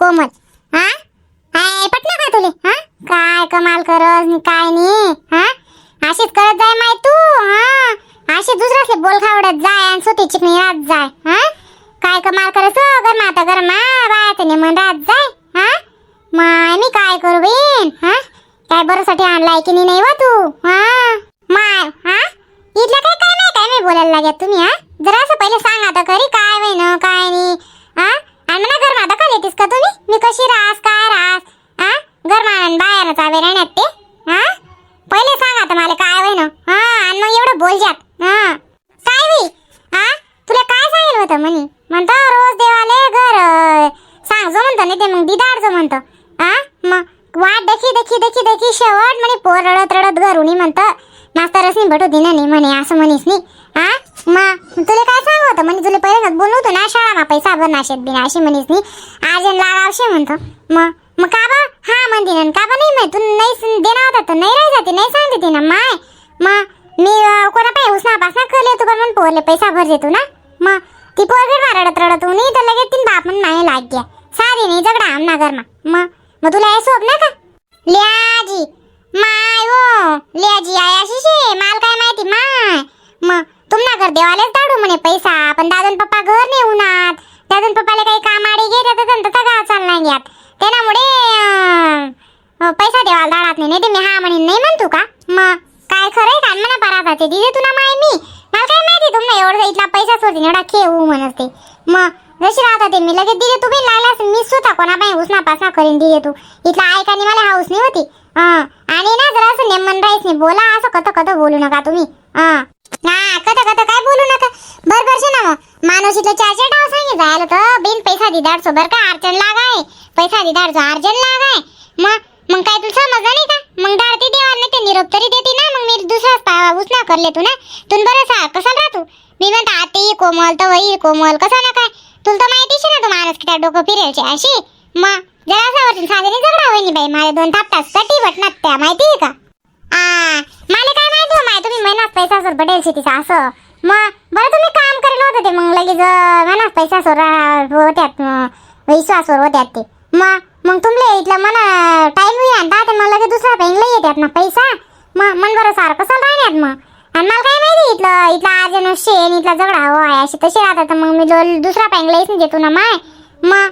कोमल. हा? हाय पटलं का तुले? हा? काय कमाल करस काय नी? हा? अशीच करत जाय माय तू हा? अशी दुसऱ्याचे बोल खावडत जाय आणि सुती चिकणी राहत जाय हा? काय कमाल करस गरमा आता गरमा बायाचं नेमन राहत जाय हा? माय मी काय करू बेन हा? काय बरोसाठी आणलाय की नाही वा तू हा? माय हा? इथलं काय काय नाही काय मी बोलायला लागत तुम्ही हा? जरा असं पहिले सांग आता खरी काय वय काय नाही हा? आणि घर आता का येतेस का तुम्ही मी कशी रास काय रास? हा? घर मान बाहेर चावे राहण्यात ते. हा? पहिले सांग आता मला काय होय ना हा आणि मग एवढं बोल जात हा. काय वी हा? तुला काय सांगितलं होतं म्हणे? म्हणतो रोज देवाले घर. सांग जो म्हणतो नाही ते मग दिदार जो म्हणतो. हा? मग वाट देखी देखी देखी देखी शेवट म्हणे पोर रडत रडत घरून म्हणतं. मास्तरच नाही भेटू दिना नाही म्हणे असं म्हणीस नाही हा? मग तुला काय सांगू होतं? म्हणजे तुला पहिले बोलू होतो ना शाळा मा पैसा भर नाशेत बिना अशी म्हणीस नाही अर्जंट लागावशे म्हणतो. मग मग का बा? हा म्हणते ना का बा नाही माहीत? तू नाही देणार होता तर नाही राही जाते नाही सांगते ते ना माय. मग मी कोणा पाय उसना पासना करले तू म्हणून पोरले पैसा भर देतो ना. मग ती पोरगड रडत रडत नाही तर लगेच तीन बाप म्हणून नाही लाग गया. सारी नाही झगडा आमना घरमा. मग मग तुला हे सोप ना का? लियाजी. माय ओ लियाजी आय अशी शे माल काय माहिती? माय. मग तुम्हाला घर देवालेच दाडू म्हणे पैसा पण दादन पप्पा घर नाही उन्हात. दादन पप्पाला काही काम आडी घेत तर त्यांचा तगा चालला घ्यात त्याच्यामुळे त्यामुळे पैसा देवाला दाडात नाही. नाही ते मी हा म्हणे नाही म्हणतो का? मग काय खरंय का? म्हणा पराता ते दिले तुला माय मी. मला काय माहिती तुम्हाला एवढा इथला पैसा सोडते एवढा खेळू म्हणत ते मग जशी राहता ते मी लगेच दिले तुम्ही बी असेल मी स्वतः कोणा पाय उसना पासना करीन दिले तू. इथला ऐकानी मला हाऊस नाही होती आणि ना जरा असं नेमन राहीस नाही बोला असं कथं कथं बोलू नका तुम्ही. हं. हा कथ कथ काय बोलू नका. बरोबर शे ना मग. माणूस इथलं चार चार डाव सांगे जायला तर बिन पैसा दिदार सो बर का अर्जन लागाय. पैसा दिदार जो अर्जन लागाय. मग मग काय तुला समजलं नाही का? मग डाळती देवा ते निरोप तरी देते ना. मग मी दुसराच पा- उसना करले तू ना. तुन बरं सा कसा राहतो? मी म्हणतो आते कोमल तर वही कोमल कसा ना काय? तुला तर माहितीच आहे ना तू माणूस किती डोकं फिरेलचे अशी. मग जरा असं वाटून साधने झगडा होईनी बाई माझे दोन थापतास कटी भटनात त्या माहिती आहे का? आ मला काय माहिती माय तुम्ही महिनात पैसा सर पडेल शेतीचा असं. मग बरं तुम्ही काम करेल होतं ते मग लगेच अं, महिनात पैसा सर होत्यात अं, विश्वासवर होत्यात ते. मग मग तुमले इथलं मला टाईम होई आणता ते मग लगेच दुसरा बँकला येतात ना पैसा. मग मन बरं सारखं कसं राहण्यात मग. आणि मला काय माहिती इथलं इथला अर्जन शेण इथला झगडा हो आहे अशी तशी राहतात. तर मग मी दो- दुसरा पेंगला येऊन देतो ना माय. मग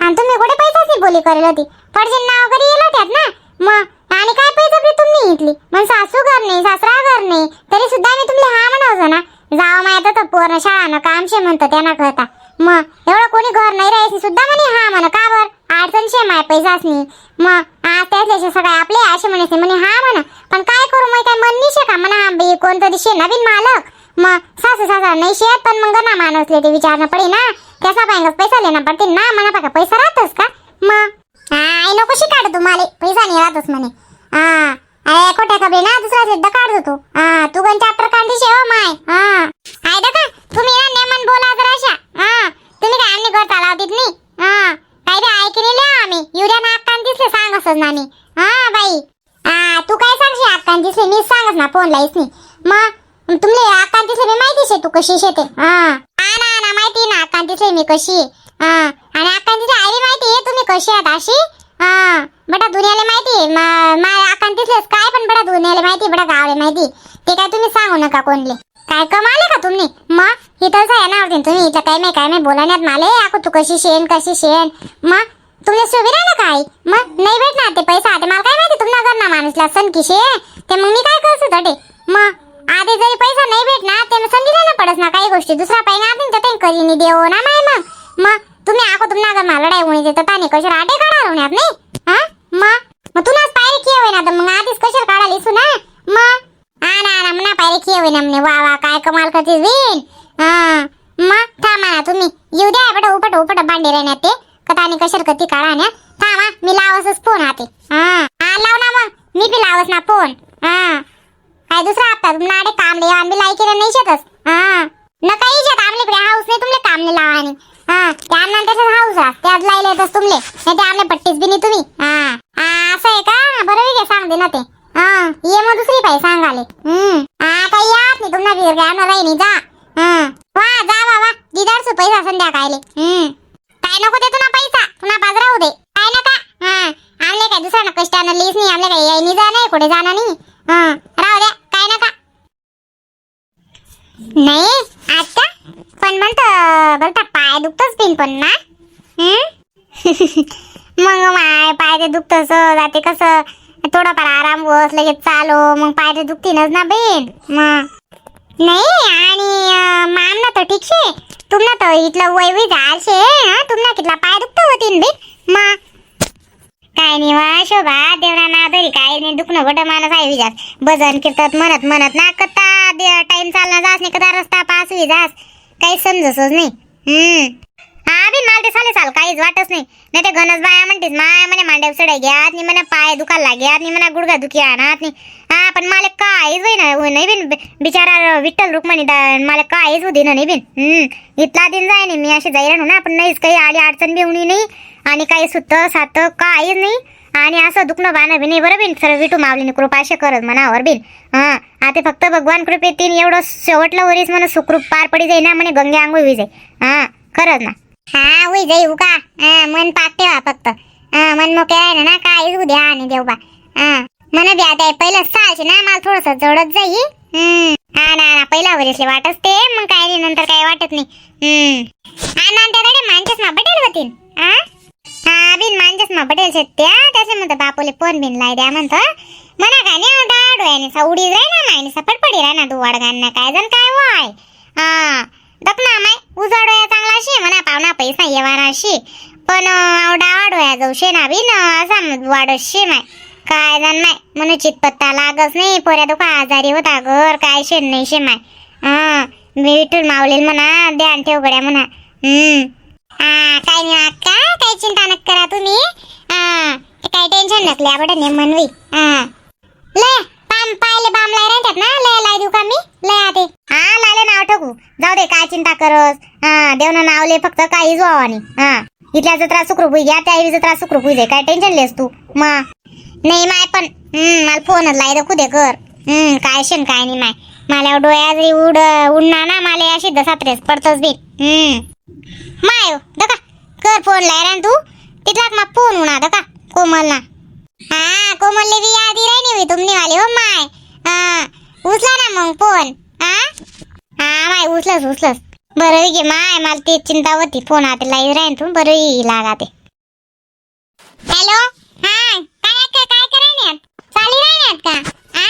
आणि तुम्ही कुठे पैसाच नाही बोली करेल होती? पडजीन नाव कधी येईल त्यात ना. मग आणि काय पैसा बी तुम्ही इथली. मग सासू घर नाही सासरा घर नाही. तरी सुद्धा मी तुम्ही हा म्हणावं ना. जाव माहीत तर पूर्ण शाळानं काम शे म्हणतो त्यांना कळता. मग एवढं कोणी घर नाही राहायचं सुद्धा म्हणे हा म्हण का बर? अडचण शे माय पैसासनी. मग आज त्यातले सगळे आपले असे म्हणायचे म्हणे हा म्हणा. पण काय करू मग काय मन नाही शे का म्हणा हा बी कोणतरी शे नवीन मालक. मग सासू सासरा नाही शेत पण मग ना माणूसले ते विचारणं पडे ना त्याचा बँक पैसा लेना पडते ना म्हणा पैसा राहतोस का मग हा नको शिकाड तुम्हाला पैसा नाही राहतोस म्हणे हा अरे कोट्या कबे ना दुसरा सिद्ध काढतो तू हा तू कोण चॅप्टर काढते शेव माय हा आहे का तुम्ही ना नेमन बोला जरा अशा हा तुम्ही काय आम्ही घर चालवतीत नाही हा काय बी ऐकून लिहा आम्ही युरिया ना अक्कान दिसले सांग असच नानी हा बाई हा तू काय सांगशी अक्कान दिसले मी सांगस ना फोन लाईस नाही मग तुमले अक्कान दिसले मी माहिती शे तू कशी शेते हा हा ना ना माहिती ना अक्कान दिसले मी कशी आहे. हा आणि अक्कान दिसले आई माहिती आहे तुम्ही कशी आहात अशी हा बटा दुनियाला माहिती आहे मा मा- अक्कान दिसलेस का पण दुनियाला माहिती बडा गावले माहिती ते काय तुम्ही सांगू नका कोणले. काय कमाले का तुम्ही? मग इथंच आहे ना तुम्ही इथं काय नाही काय नाही बोलण्यात माले. आको तू कशी शेण कशी शेण. मग तुमले सुविधा ना काय मग नाही भेटणार ते पैसा. ते मला काय माहिती तुम्हाला घर ना माणूसला सण किशे ते मग मी काय करतो तटे मग आधी जरी पैसा नाही भेटणार ते मग समजिला ना पडस ना काही गोष्टी. दुसरा पैसा आपण तर करीनी देऊ ना माय मग. मग तुम्ही आको तुम्हाला घर मला लढाई होणी देतात आणि कशा आटे काढा होण्यात नाही? हा? मग मग तुलाच पायरी किय होईना तर मग आधीच कशाला काढाली सुना मग हा ना ना म्हणा पायरी वा वा काय कमाल करते विन हा मग थांबा ना तुम्ही. येऊ द्या पट उपट उपट भांडे राहण्यात ते. कथा आणि कशाला कधी काढा ना. थांबा मी लावसच फोन हाते. हा हा लाव ना मग. मी बी लावस ना फोन. हा. काय दुसरा हप्ता? तुम्हाला आडे काम ले आम्ही लाई नाही शेतच हा. नका येत आमले इकडे हाऊस नाही तुमले काम नाही लावा आणि. हा त्यानंतर हाऊस हा त्यात लायले तस तुमले. नाही ते आमले पट्टीच बी नाही तुम्ही. हा. असं आहे का? बरं घे सांग दे ना ते. हा ये मग दुसरी पाहिजे सांगाले. हम्म. गाणं बीर गाणं नहीं जा. हम्म वाह जा वाह वाह दिदार से पैसा संध्या का ले संध्याकाळले काय नको दे ना पैसा. तुला बाजरा होऊ दे. काय नका आमले का दूसरा ना कष्ट आणलीस नहीं आमले काय? यायनी जा नाही कुठे जाणार दे राहू द्या. काय नका नाही पन पण म्हणत बोलता पाय दुखतोच स्पिन पन ना. हम्म मग माय पाय दे ते सो जाते कसं? थोडाफार आराम बस लगेच चालो. मग पाय ते दुखतीनच ना बेन. मग नाही आणि मान माम ना तर ठीक शे तुमना तर इथलं वय वय जाल शे हं? तुमना कितला पाय दुखतो होतीन बी? मा काय नाही वा शोभा देवना ना तरी काय नाही दुखणं गोट माणूस आहे विजास भजन कीर्तन म्हणत म्हणत ना कता टाइम चालना जास नाही कदा रस्ता पास होई जास. काही समजसच नाही. हम्म. हा बी मला ते साले चाल काहीच वाटच नाही. नाही ते गणस बाया म्हणतेस माय म्हणे मांड्या सडाय घ्यात नाही म्हणे पाय दुखायला लाग्यात नाही म्हणा गुडघा दुखी आणत नाही. हा पण मला काहीच होई ना नाही बिन. बिचारा विठ्ठल रुक्मणी मला काहीच होती ना नाही बिन. इथला दिन जाय नाही मी अशी जाईल ना पण नाहीच काही आली अडचण बी होणी नाही. आणि काही सुत सात काहीच नाही. आणि असं दुखणं बाणं बी नाही बरं बिन. सर विठू मावलीने कृपा असे करत मनावर बिन. हां. आता फक्त भगवान कृपेतीन एवढं शेवटलं वरीस म्हणून सुखरूप पार पडी जाई ना म्हणे गंगे आंघोळ होई जाई. हा. खरंच ना. हा होई जाई उका हा मन पाक ठेवा फक्त. हा मन मोके आहे ना काहीच उद्या आणि देऊ बा. मन बी आता पहिलं सालचे ना मला थोडस जवळच जाई हा ना ना पहिला वरीसले वाटच ते मग काय नाही नंतर काय वाटत नाही हम्म हा ना त्याकडे माणसेच ना बटेल होतीन हा हा बिन मांजस मा बटेल शेत त्या त्याचे म्हणतं बापूले फोन बिन लाय द्या म्हणतं म्हणा काय नाही डाड आहे निसा उडी जाय ना मायने निसा पडपडी राय ना तू वाडगांना काय जण काय वाय हा दपना माय उजाडोया चांगला शे म्हणा पावना पैसा येवाना शे पण आवडा होया जाऊ शे ना बिन असा वाढ शे माय काय जाण माय म्हणून चितपत्ता लागच नाही. पोऱ्या दुखा आजारी होता घर काय शेण नाही शे माय हा. मी विठून मावलेल म्हणा. ध्यान ठेव गड्या म्हणा. हम्म हा काय नाही अक्का. काय चिंता नक करा तुम्ही. हा काय टेन्शन नसले आपण ने मनवी हा ले पाम पायले बाम लाय राहतात ना. ले लाय देऊ का मी? ले आते. हा लायले नाव ठोकू. जाऊ दे काय चिंता करस. हा देवनं नावले फक्त काहीच व्हावानी हा. इथल्या जत्रा सुखरूप घ्या त्या जत्रा सुखरूप काय टेन्शन लेस तू? मा. नाही माय पण मला फोनच लाई दे दे कर काय शेन काय नाही माय. मला डोळ्या जरी उड उडणार ना मला अशी दसात्रेस पडतच बी. माय हो, दका. कर फोन लाय रा तू. तिथलाच मग फोन उणा दका. कोमल ना हा कोमलले बी यादी राहिनी होई तुमने वाले हो माय. हा उचला ना मग फोन हा? हा माय उचलस उचलस. बरं घे माय मला ते चिंता होती. फोन आता लाई राहीन तू बरं लागा ते हॅलो काय काय काय चाली राहिल्यात का? आ?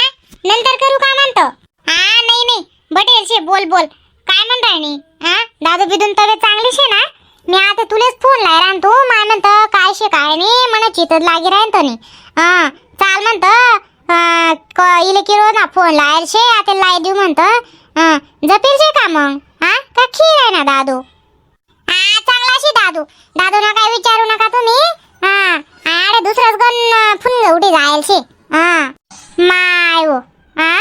नंतर करू का म्हणतो? हा नाही नाही. बटेल शे बोल बोल. काय म्हणताय नी? हा दादू बिदून तब्येत चांगली शे ना? मी आता तुलेच फोन लाय राहन तू माय काय शे काय नाही. म्हणा चितच लागी राहीन तो हा चाल म्हणतो. इले किरो ना फोन लायल शे. आता लाय देऊ म्हणत. हा जपेल शे का मग? हा का खीर आहे ना दादू? हा चांगला शे दादू. दादू ना काय विचारू नका तुम्ही. हा अरे दुसरंच गण फुल उडी जायल शे माय ओ आ?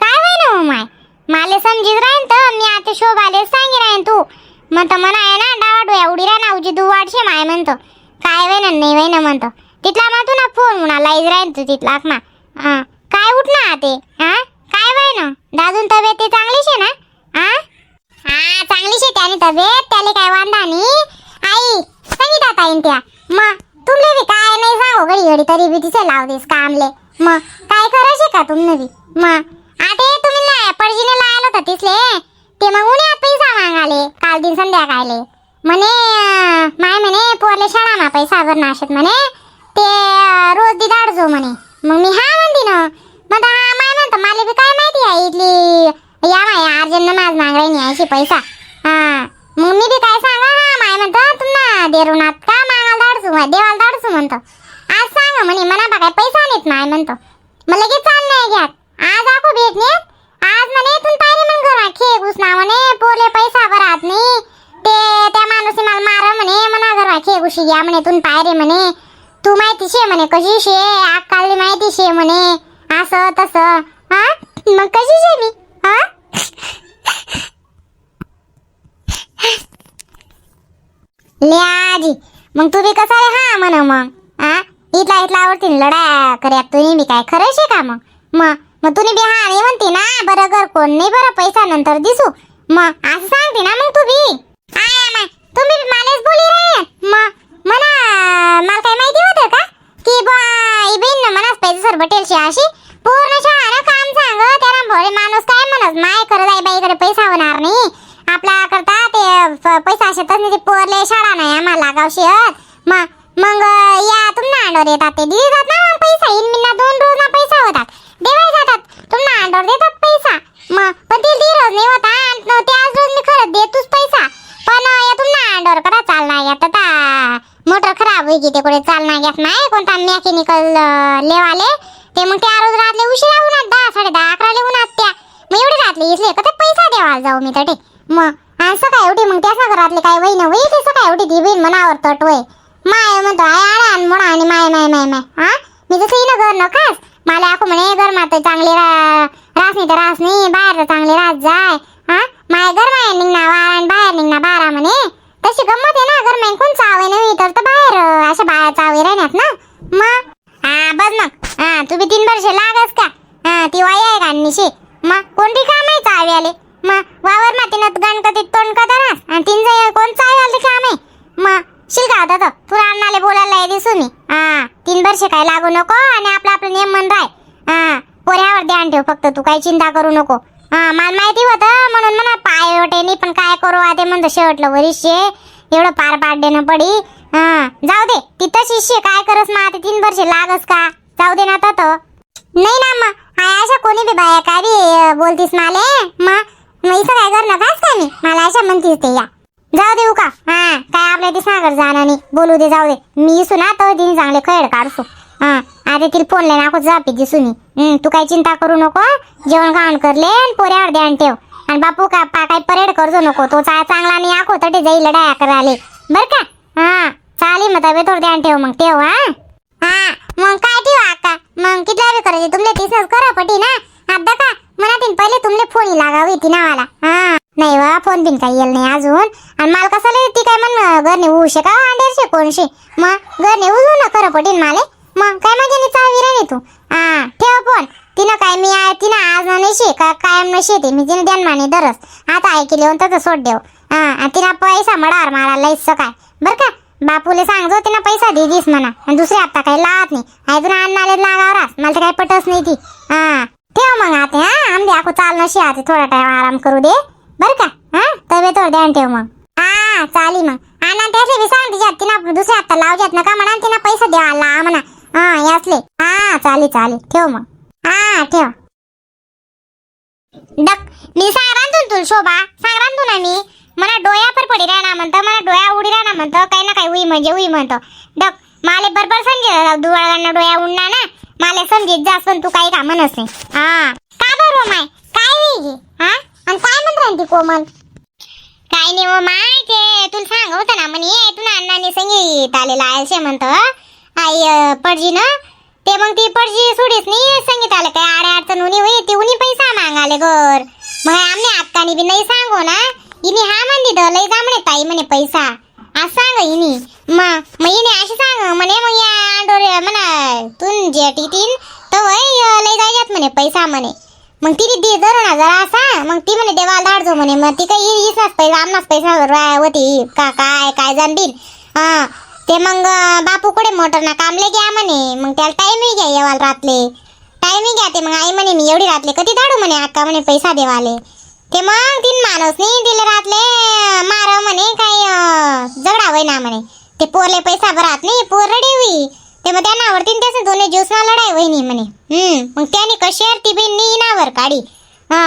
काय होय ना हो माय? माले समजीत राहीन तर मी आता शोभाले सांगी राहीन तू. म्हणतो म्हणा आहे ना डावाडू एवढी राहा राह ना उजी दू वाटशे माय म्हणतो. काय वय ना नाही वय ना म्हणतो. तिथला मग तू ना फोन म्हणाला राहीन तू तिथला ना हा. काय उठ ना ते हा? काय वय ना? दादून तब्येत ते चांगली शे ना? हा हा चांगली शे त्याने तब्येत त्याला काय वांधा नाही. आई सांगितलं ताईन त्या. मग तुमले बी काय नाही सांगू घडी घडी तरी बी तिचे लावतेस कामले. मग काय करायचे का तुमने बी? मग आता तुम्ही ना पडजीने लायला होता तिसले? ते मग उन्हात पैसा मागाले काल दिन संध्याकाळले. म्हणे माय म्हणे पोरले शाळा ना पैसा भर नाशत म्हणे. ते रोज दी दाडजो म्हणे. मग मी हा म्हणते ना मग हा माय म्हणतो मला बी काय माहिती आहे इथली या माय अर्जंट माझ मागराई नाही पैसा. हा मग मी बी काय सांगा हा माय म्हणतो तुम्हाला देरुनात का मागाल दाडसू माय देवाला दाडसू म्हणतो. आज सांगा म्हणे मला बघाय पैसा नेत नाही म्हणतो. मग लगेच चाल नाही घ्यात. आज आखो भेट नेत आज म्हणे इथून पायरे मग घरा खे घुसना म्हणे पोले पैसा भरात नाही. ते त्या माणूस मला मार म्हणे मना घरा खे घुशी घ्या म्हणे तुम पायरे म्हणे. तू माहिती शे म्हणे कशी शे? आकाली माहिती शे म्हणे. असं तसं. हा? मग कशी शे मी? हा? ले आजी. मग तू बी कसा रे? हा म्हण मग. हा इथला इथला आवडती लढा करे तुम्ही बी काय खरंच शे का मग? मग मग तुम्ही बी हा नाही म्हणते ना? बरं घर कोण नाही बरं पैसा नंतर दिसू. मग असं सांगते ना मग तू बी. तुम्ही बी मालेच बोली रे. मग म्हणा मला काय माहिती होतं का? की बा ना मनास पैसे सर शे अशी पूर्ण शहाणं काम सांग त्याला भोळे माणूस काय म्हणत? माय करत आहे बाईकडे पैसा होणार नाही. आपला करता ते पैसा शेतात नाही म्हणजे पोरले शाळा नाही आम्हाला गावशी मग मग या तुम्हाला अंडोर येतात ते. दिली जात ना पैसा इन मिना दोन रोज ना पैसा होतात. देवाय जातात तुम्हाला अंडोर देतात पैसा. मग पण ते दी रोज नाही होता त्याच रोज मी खरंच देतोच पैसा. पण या तुम्हाला अंडोर करा चालणार या तर मोटर खराब होईल की ते कुठे चालणार येत नाही. कोणता मेकॅनिकल लेवाले. ते मग त्या रोज रातले उशिरा होणार दहा साडे दहा अकराले होणार त्या. मग एवढी रातले इसले तर पैसा देवाला जाऊ मी तटे. मग. असं सकाळी एवढी मग त्या घरातले काय वही ना वही तसं काय होती ती बहीण मनावर तट वय माय म्हणतो आय आडा आणि म्हणा आणि माय माय माय माय. हा मी जसं येणं घर नकास मला आखू म्हणे घर मात चांगली रा- रास नाही तर रास नाही बाहेर तर चांगली रास जाय. हा माय घर माय निघणार वारा आणि बाहेर निघणार बारा म्हणे. तशी गंमत आहे ना घर माय कोण चावे नाही तर बाहेर अशा बाहेर चावे राहण्यात ना. मग? हा बघ मग. हा तुम्ही तीन वर्ष लागस का? हा ती वाई आहे का निशी? मग? कोणती काम आहे चावे आले मग वावर मातीनं गणपतीत तोंड कदारास आणि तीन जाय कोण चावे आले काम आहे मग शिलका होता तो? तुला अन्नाले बोलायला आहे दिसून मी. हा तीन वर्ष काय लागू नको आणि आपलं आपलं नेम मन राय. हा पोऱ्यावर ध्यान ठेव फक्त तू काही चिंता करू नको. हा मला माहिती होतं म्हणून म्हणा पाय वटे नाही पण काय करू आता? म्हणतो शेवटलं वरिष्ठ एवढं पार पाड देणं पडी. हा जाऊ दे तिथं शिष्य काय करस मग आता तीन वर्ष लागस का? जाऊ दे ना आता नाही ना मग अशा कोणी बी बाया काय बी बोलतीस माले? मग मग काय काय मी? मला अशा म्हणतीस ते या. जाऊ देऊ का हा काय आपल्या ते सागर जाणार नाही. बोलू दे जाऊ दे. मी सुना तो दिन चांगले खेळ काढसू हा आता तिला फोन लाईन आखो जापी दिसू मी तू काही चिंता करू नको. जेवण खावण करले आणि पोऱ्यावर ध्यान ठेव. आणि बापू का पा काय परेड करजो नको. तो चा चांगला नाही आखो तटे जाई लढाया कराले बर का? हा चालेल मग तबे थोडं ध्यान ठेव मग. ठेव हा. हा मग काय ठेव आका मग किती बी करायचे? तुमले तीसच करा पटी ना. आता का मनातीन पहिले तुमले फोन लागावी ती नावाला. हा नाही वा फोन बिन काही येल नाही अजून. आणि मला कसं ती काय म्हण घर नेऊ शका का अंडेरशे कोणशे? मग घर नेऊ ना खरं पटीन माले. मग काय माझ्या नि चावी रे तू? हा ठेव फोन. तिनं काय मी आहे तिनं आज ना नशे का कायम नशे ते मी तिनं द्यान माने दरस. आता ऐकले होऊन तसं सोड देव. हा आणि तिनं पैसा मडार मला लईच काय. बर का? बापूले सांगतो तिनं पैसा दे दिस म्हणा. आणि दुसरी आता काही लावत नाही. अजून अन्नाले लागावर मला तर काही पटच नाही ती. हा. ठेव मग आता हा? आंबे आखो चाल नशी आता थोडा टाइम आराम करू दे. बर का? हा? तब्येतवर ध्यान ठेव मग. हा चाली मग. आणा त्याचे बी सांग तिच्यात तिनं दुसऱ्या आता लावजात नका म्हणा तिनं पैसा द्या आला म्हणा. हा यासले. हा चाली चाली ठेव मग. हा ठेव. डक मी सांग तू शोभा. सांग तू ना मी मला डोळ्या पर पडी राहणार म्हणतो मला डोळ्या उडी राहणार म्हणतो काही ना काही उई म्हणजे उई म्हणतो. डक माले बरोबर समजे दुवाळांना डोळ्या उडणार ना. मला समजेत जास पण तू काही का म्हणस नाही हा. का बरं हो माय? काय नाही गे हा? आणि काय म्हणत ती कोमल? काय नाही हो माय ते तुला सांग होतं ना म्हणे तुला अण्णाने संगीत आलेला आहे म्हणत. आई अं, पडजी ना? ते मग ती पडजी सोडीस नाही संगीत आलं. काय आडे अडचण उनी होई ती उनी पैसा मागाले घर. मग आम्ही आत्तानी बी नाही सांगो ना. इनी हा म्हणली तर लय जा ताई म्हणे पैसा. आज सांग इनी. म मग इनी अशी सांग. म्हणे मग या डोरे म्हणा तून जे टीतीन तर वय लय जायच्यात म्हणे पैसा म्हणे. मग तिने दे धरू जरा असा. मग ती म्हणे देवाला धाडजो म्हणे. मग ती काही इसाच पैसा आमनाच पैसा होती. का काय काय जाणबीन. हा ते मग बापूकडे मोटर ना कामले घ्या म्हणे. मग त्याला टाईमही घ्या येवाल रातले. टाईमही घ्या ते. मग आई म्हणे मी एवढी रातले कधी धाडू म्हणे अक्का म्हणे पैसा देवाले. ते मग तीन माणूस नाही दिले रातले मार म्हणे काय झगडावय ना म्हणे. ते पोरले पैसा भरात नाही पोर रडी हुई. ते मग त्यांना आवडतीन त्याचे दोन्ही ज्यूसना लढाई वहिनी म्हणे. हम्म मग त्याने कशी ती बी नी नावर काढी. हा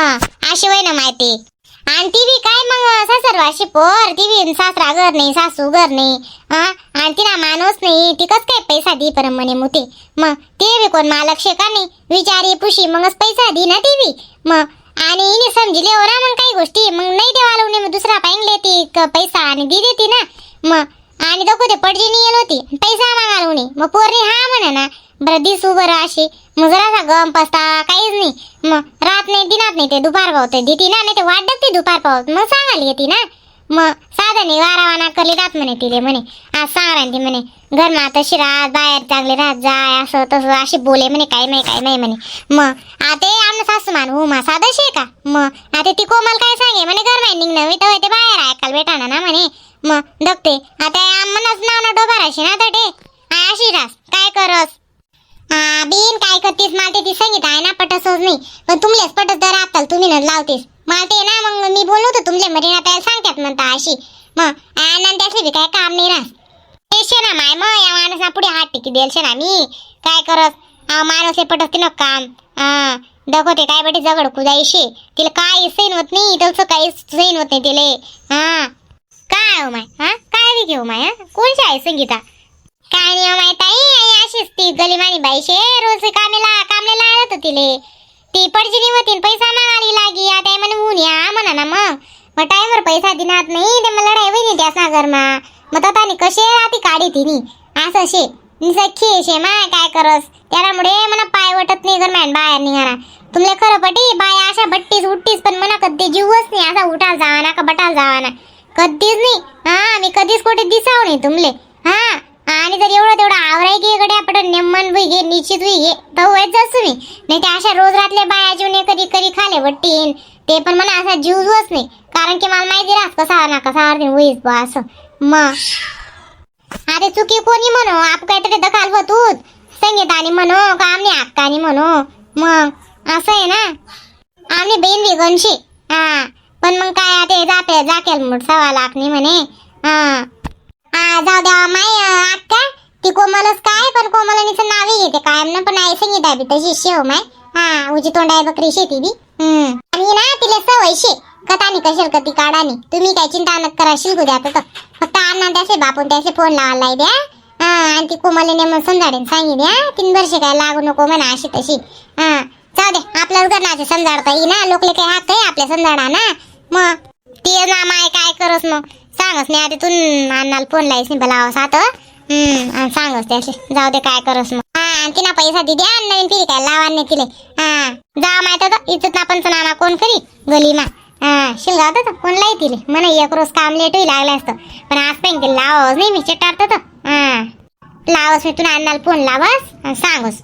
अशी वय ना माहिती. आणि ती बी काय मग सासरवाशी पोर ती बी सासरा घर नाही सासू घर नाही. हा आणि तिला माणूस नाही ती कस काय पैसा दी परम म्हणे मुते मग ते बी कोण मालक शे का नाही? विचारी पुशी मगच पैसा दी ना ती बी. मग आणि हिने समजले ओरा मग काही गोष्टी मग नाही देवाला उन्हे मग दुसरा पाहिजे ती पैसा आणि दी देती ना. मग आणि दाखव ते पडजी येल होती पैसा मग उन्हे मग पोरणी हा म्हणा ना बरं उभं बरं अशी. मग जरासा गम पसता काहीच नाही. मग रात नाही दिनात नाही ते दुपार पावते देती ना नाही ते वाट ते दुपार पावत मग सांगायला येते ना. मग साधने वारा वाना करली जात म्हणे तिले म्हणे. आज सांगा ती म्हणे. घर ना तशी राहत बाहेर चांगले राहत जाय असं तसं अशी बोले म्हणे काय नाही काय नाही म्हणे. मग आते आमनं सासू मान हो मा साधं शे का? मग आता ती कोमल काय सांगे? म्हणे घर माहिती निघणं तर ते बाहेर आहे काल भेटाना ना म्हणे. मग दगते आता आम्हालाच नाव ना डोबा राशी ना तटे ते. अशी रास काय करस? हा बिन काय करतीस? मला ते ती संगीत आहे ना पटसच नाही. पण तुमलेच पटत तर आपल्याला तुम्ही न लावतीस. मला ते ना मग मी बोलवतो तुमच्या तुमले मरीना त्याला सांगतात म्हणता अशी. मग आनंद त्यासले बी काय काम नाही रास ना माय मग या माणसा पुढे हात टिकी देलशे ना मी. काय करस? हा माणूस हे असते ना काम. हा दाखवते काय बेटे जगड कुदायशी तिला काही सैन होत नाही तसं काही सैन होत नाही तिले. हा. काय हो माय? हा? काय बी घेऊ माय हा? कोणची आहे संगीता? काय नाही हो माय ताई आई अशीच ती गलीमानी बाईशे रोज कामेला कामलेला आलं तिले ती पडची होती पैसा मागायला लागी आता म्हणे ऊन या म्हणा ना मग. मग टाईमवर पैसा दिनात नाही ते मला लढाई नाही त्या सागरमा. मग ततानी आणि कसे राहते काढी तिनी? असं शे. सखी शे मा काय करस? त्यामुळे मला पाय वटत नाही घर मॅन बाहेर निघाला तुमले खरं पटी बाय अशा बट्टीस उठतीस पण मना कधी जीवच नाही असा उठाल जावा ना का बटाल जावा ना कधीच नाही. हा मी कधीच कुठे दिसाव नाही तुमले. हा आणि जर एवढं तेवढं आवराय की इकडे आपण नेमन वी घे निश्चित वी घे. तर व्हायच तुम्ही नाही. ते अशा रोज रातले बाया जीवने कधी कधी खाले वट्टीन ते पण मला असा जीवच नाही. कारण की मला माहिती राहत कसा ना कसा अर्धी होईस बा असं. मग अरे चुकी कोणी म्हणो? आप काहीतरी दखाल होतूत संगीतानी म्हणो का आमने आणि म्हणो. मग असं आहे ना? आम्ही बेन बिगनशी हा. पण मग काय ते जाते जाकेल मुठ सव्वा लाख नाही म्हणे. हा. जाऊ द्या माय अक्का ती कोमलच काय पण कोमलनीचं नावही घेते कायम ना पण आई संगीता बी तशी शेव माय. हा उजी तोंडाय बकरी शेती बी. आणि ना तिला सवय शे कथानी कशाल कधी काढानी. तुम्ही काय चिंता न करा शिलगू द्या तर. फक्त अण्णा त्याचे बापून त्याचे फोन लावायला द्या. हा आणि ती कोमलीने मग समजाडीन द्या तीन वर्ष काय लागू नको म्हणा अशी तशी. हा जाऊ दे आपल्याला घरनाचे समजाडता येई ना लोकले काही हात आहे आपल्या समजाडा ना. मग ते ना माय काय करस मग? सांगस नाही आता तू अण्णाला फोन लाईस नाही भला सात हम्म आणि सांगस त्याशी जाऊ दे काय करस मग. हा आणि तिला पैसा दे द्या आणि नवीन फिरी काय लावा नाही तिले. हा जा माहीत तर इथं ना पण पंचनामा कोण करी गलीमा. हा शिलगाव तर कोण लाई तिले. म्हणा एक रोज काम लेट होईल लागलं असतं. पण आज पण ते लावस नाही मी चिटारत हा. लावस मी तुला अण्णाला फोन लावस आणि सांगस